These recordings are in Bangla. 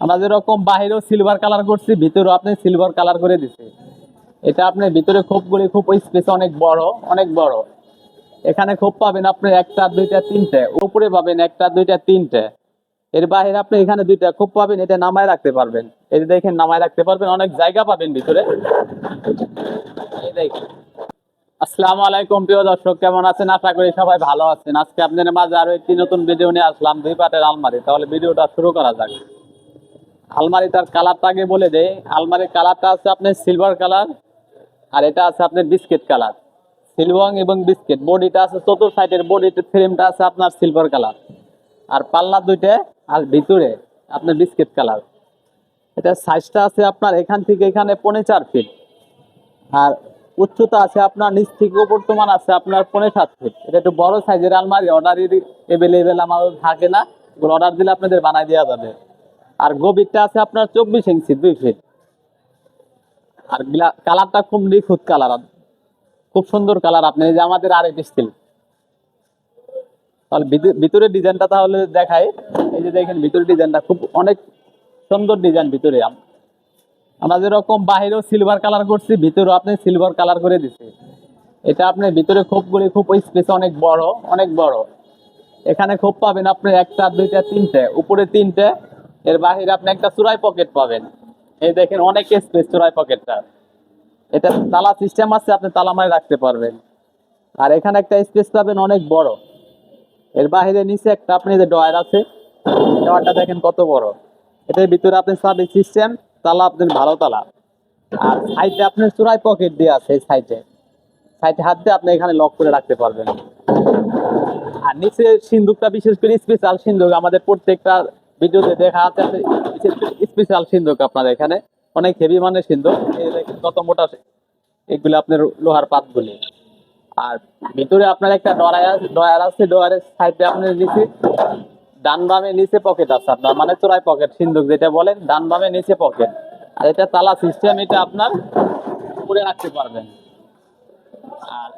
আমরা যেরকম বাহিরেও সিলভার কালার করছি, ভিতরেও আপনি সিলভার কালার করে দিছি। এটা আপনি ভিতরে খোপগুলি খুব স্পেস অনেক বড় অনেক বড়। এখানে খোপ পাবেন আপনি একটা, দুইটা, তিনটে। উপরে পাবেন একটা, দুইটা, তিনটে। এর বাইরে আপনি এখানে দুইটা খোপ পাবেন, এটা নামায় রাখতে পারবেন। যে দেখেন, নামায় রাখতে পারবেন, অনেক জায়গা পাবেন ভিতরে। আসসালামু আলাইকুম, প্রিয় দর্শক, কেমন আছেন? আশা করি সবাই ভালো আছেন। আজকে আপনাদের মাঝে আরও একটি নতুন ভিডিও নিয়ে আসলাম, দুই পাটের আলমারি। তাহলে ভিডিওটা শুরু করা যাক। আলমারি তার কালারটা আগে বলে দেয় আলমারির কালারটা আছে আপনার সিলভার কালার আর এটা আছে আপনার বিস্কিট কালার সিলভার এবং বিস্কিট বডিটা আছে চতুর্থ সাইডের বডির ফ্রেমটা আছে আপনার সিলভার কালার আর পাল্লা দুইটা, আর ভিতরে আপনার বিস্কিট কালার এটা সাইজটা আছে আপনার এখান থেকে এখানে পৌনে চার ফিট আর উচ্চতা আছে আপনার নিচ থেকে বর্তমান আছে আপনার পনেরো সাত ফিট এটা একটু বড় সাইজের আলমারি অর্ডার এভেলেবেল আমাদের থাকে না। অর্ডার দিলে আপনাদের বানাই দেওয়া যাবে। আর গভীরটা আছে আপনার চব্বিশ ইঞ্চি, দুই ফিট আর কালারটা খুব নিখুঁত কালার খুব সুন্দর কালার আপনি যে আমাদের আরেক স্টিল তাহলে ভিতরে- ডিজাইনটা তাহলে দেখাই। এই যে দেখেন ভিতরের ডিজাইনটা খুব অনেক সুন্দর ডিজাইন ভিতরে আমরা যেরকম বাহিরেও সিলভার কালার করছি, ভিতরেও আপনি সিলভার কালার করে দিছি এটা আপনি ভিতরে খোপগুলি খুব স্পেস অনেক বড় অনেক বড়। এখানে খোপ পাবেন আপনি একটা, দুইটা, তিনটে, উপরে তিনটে এর বাহিরে আপনি একটা চূড়াই পকেট পাবেন। এই দেখেন অনেক স্পেস চূড়াই পকেটটা এটা তালা সিস্টেম আছে, আপনি তালা মারে রাখতে পারবেন। আর এখানে একটা স্পেস পাবেন অনেক বড়। এর বাহিরে নিচে একটা, আপনি যে ডয়ার আছে ডয়ারটা দেখেন কত বড়। এটার ভিতরে আপনি সাবি সিস্টেম তালা আপনার ভালো তালা। আর সাইডে আপনার চূড়াই পকেট দিয়ে আছে এই সাইডে সাইডে হাত দিয়ে আপনি এখানে লক করে রাখতে পারবেন। আর নিচে সিন্ধুকটা বিশেষ করে স্পেশাল সিন্ধুক আমাদের প্রত্যেকটা ভিডিওতে দেখা আছে স্পেশাল সিন্ধুক আপনার এখানে। অনেক হেভি মানের সিন্ধুক। কত মোটা এগুলো আপনার লোহার পাতগুলি আর ভিতরে আপনার একটা ডয়ার ডয়ার আছে ডয়ারের সাইডে আপনার নিচে ডান বামে নিচে পকেট আছে আপনার মানে চোরাই পকেট সিন্ধুক যেটা বলেন, ডান বামে নিচে পকেট আর এটা তালা সিস্টেম এটা আপনার করে রাখতে পারবেন। আর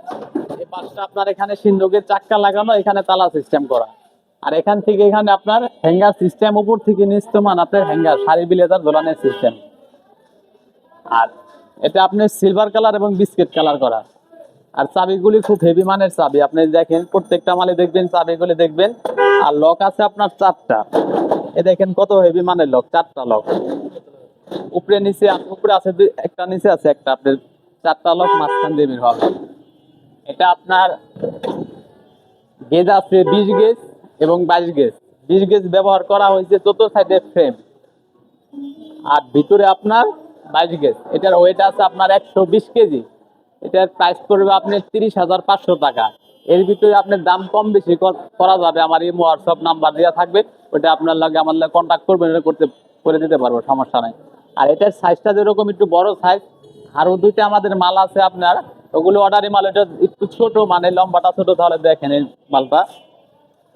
এই পাশটা আপনার এখানে সিন্ধুকের চাক্কা লাগানো, এখানে তালা সিস্টেম করা। আর এখান থেকে এখানে আপনার হ্যাঙ্গার সিস্টেম, উপর থেকে নিস্তমান আপনার হ্যাঙ্গার শাড়ি বিলেজার দোলানের সিস্টেম। আর এটা আপনার সিলভার কালার এবং বিস্কিট কালার করা। আর চাবিগুলি খুব হেভি মানের চাবি। আপনি দেখেন, প্রত্যেকটা মালে দেখবেন, চাবিগুলি দেখবেন। আর লক আছে আপনার চারটা। এ দেখেন কত হেভি মানের লক চারটা লক উপরে নিচে উপরে আছে একটা নিচে আছে, একটা আপনার চারটা লক মাঝখান দিয়ে বের হবে। এটা আপনার গেজ আছে বিশ গেজ। এবং বাইশ গেজ বিশ গেজ ব্যবহার করা হয়েছে চতুর্থ সাইডের ফ্রেম আর ভিতরে আপনার বাইশ গেজ এটার ওয়েট আছে আপনার একশো বিশ কেজি। এটার প্রাইস পড়বে আপনি তিরিশ হাজার পাঁচশো টাকা। এর ভিতরে আপনার দাম কম বেশি করা যাবে। আমার এই হোয়াটসঅ্যাপ নাম্বার দেওয়া থাকবে। ওটা আপনার লাগে আমার লাগে কন্ট্যাক্ট করবেন, এটা করতে, করে দিতে পারব, সমস্যা নাই। আর এটার সাইজটা যেরকম একটু বড় সাইজ আরও দুইটা আমাদের মাল আছে আপনার। ওগুলো অর্ডারি মাল, এটা একটু ছোট মানে লম্বাটা ছোট, তাহলে দেখেন এই মালটা।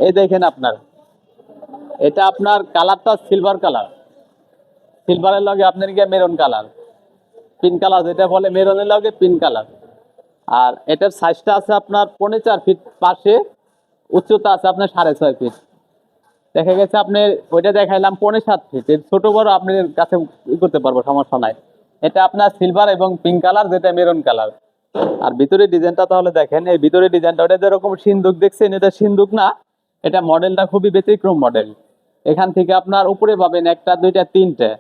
এই দেখেন আপনার। এটা আপনার কালারটা সিলভার কালার সিলভারের লগে আপনার গিয়ে মেরুন কালার পিন কালার যেটা বলে মেরুনের লগে পিন কালার আর এটার সাইজটা আছে আপনার পৌনে চার ফিট পাশে, উচ্চতা আছে আপনার সাড়ে ছয় ফিট দেখা গেছে আপনি ওইটা দেখাইলাম পৌনে সাত ফিট ছোট বড় আপনার কাছে ই করতে পারব, সমস্যা নাই। এটা আপনার সিলভার এবং পিঙ্ক কালার যেটা মেরুন কালার আর ভিতরে ডিজাইনটা তাহলে দেখেন, এই ভিতরে ডিজাইনটা ওটা যেরকম সিন্দুক, দেখছেন? এটা সিন্দুক না এটা মডেলটা খুবই ব্যতিক্রম মডেল। এখান থেকে আপনার উপরে পাবেন একটা, দুইটা, তিনটে।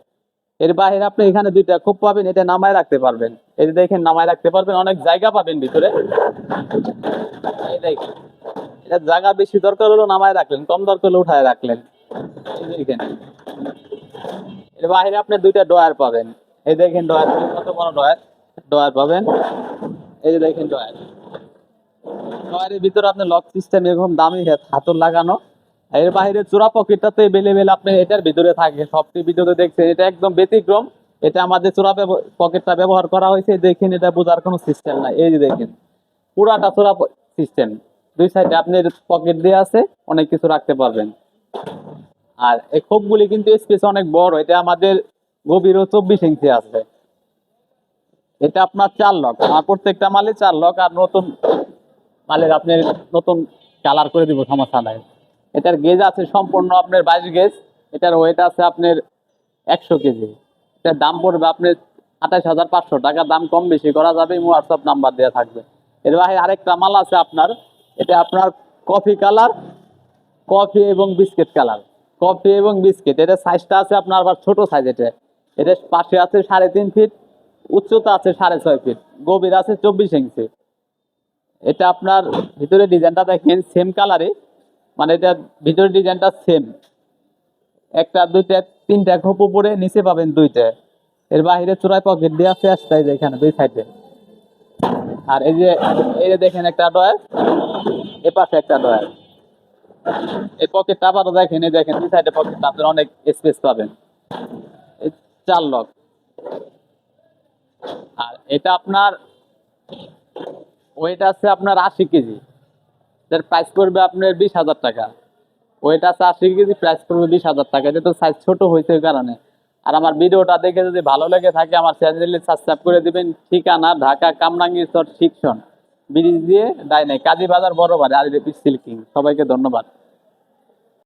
এর বাইরে আপনি এখানে দুইটা খুব পাবেন এটা নামায় রাখতে পারবেন। এই দেখেন, নামায় রাখতে পারবেন, অনেক জায়গা পাবেন ভিতরে। এই দেখেন, এটা জায়গা বেশি দরকার হলো নামায় রাখলেন, কম দরকার হলে উঠায় রাখলেন। এই দেখেন, এর বাইরে আপনি দুইটা ডয়ার পাবেন। এই দেখেন ডয়ার কত বড় ডয়ার ডয়ার পাবেন। এই যে দেখেন ডয়ার ডয়ারের ভিতরে আপনি লক সিস্টেম এরকম দামি লাগানো, এর বাইরে চোরা এভেলেবেল আপনি এটার ভিতরে থাকে। ভিডিওতে দেখছেন, এটা একদম ব্যতিক্রম। এটা আমাদের চোরা পকেটটা ব্যবহার করা হয়েছে, দেখেন এটা বোঝার কোনো সিস্টেম এই যে দেখেন, পুরাটা চোরা সিস্টেম দুই সাইডে পকেট দিয়ে আছে, অনেক কিছু রাখতে পারবেন। আর এই খোপগুলি কিন্তু স্পেস অনেক বড়, এটা আমাদের গভীরও চব্বিশ ইঞ্চি আছে। এটা আপনার চার লক আমার প্রত্যেকটা মালে চার লক আর নতুন মালের আপনার নতুন কালার করে দিব সমস্যা নাই। এটার গেজ আছে সম্পূর্ণ আপনার বাইশ গেজ এটার ওয়েট আছে আপনার একশো কেজি। এটার দাম পড়বে আপনি আঠাশ হাজার পাঁচশো টাকা, দাম কম বেশি করা যাবে হোয়াটসঅ্যাপ নাম্বার দেওয়া থাকবে। এর বাইরে আরেকটা মাল আছে আপনার, এটা আপনার কফি কালার কফি এবং বিস্কিট কালার কফি এবং বিস্কিট এটা সাইজটা আছে আপনার আবার ছোট সাইজ এটা এটা পাশে আছে সাড়ে তিন ফিট উচ্চতা আছে সাড়ে ছয় ফিট গভীর আছে চব্বিশ ইঞ্চি এটা আপনার ভিতরে ডিজাইনটা দেখেন সেম কালারে মানে এটা ভিতরে ডিজাইনটা সেম একটা, দুইটা, তিনটা খোপ উপরে, নিচে পাবেন দুইটা। এর বাইরে চূড়ায় পকেট দেওয়া আছে আসতে এখানে, দুই সাইডে আর এই যে এই যে দেখেন একটা ডয়ার এ পাশে একটা ডয়ার এই পকেটটা আবারও দেখেন, এই দেখেন দুই সাইডে পকেটটা আপনার অনেক স্পেস পাবেন। চার লক আর এটা আপনার ওয়েট আছে আপনার আশি কেজি। এটার প্রাইস পড়বে আপনার বিশ হাজার টাকা। ওয়েট আছে আশি কেজি প্রাইস পড়বে বিশ হাজার টাকা। এটা তো সাইজ ছোট হয়েছে ওই কারণে। আর আমার ভিডিওটা দেখে যদি ভালো লেগে থাকে, আমার চ্যানেলে সাবস্ক্রাইব করে দেবেন। ঠিকানা ঢাকা কামরাঙ্গি চর শিক্ষণ। ব্রিজ দিয়ে ডাইনে কাজী বাজার বড় বাড়ি আর সিল্কিং। সবাইকে ধন্যবাদ।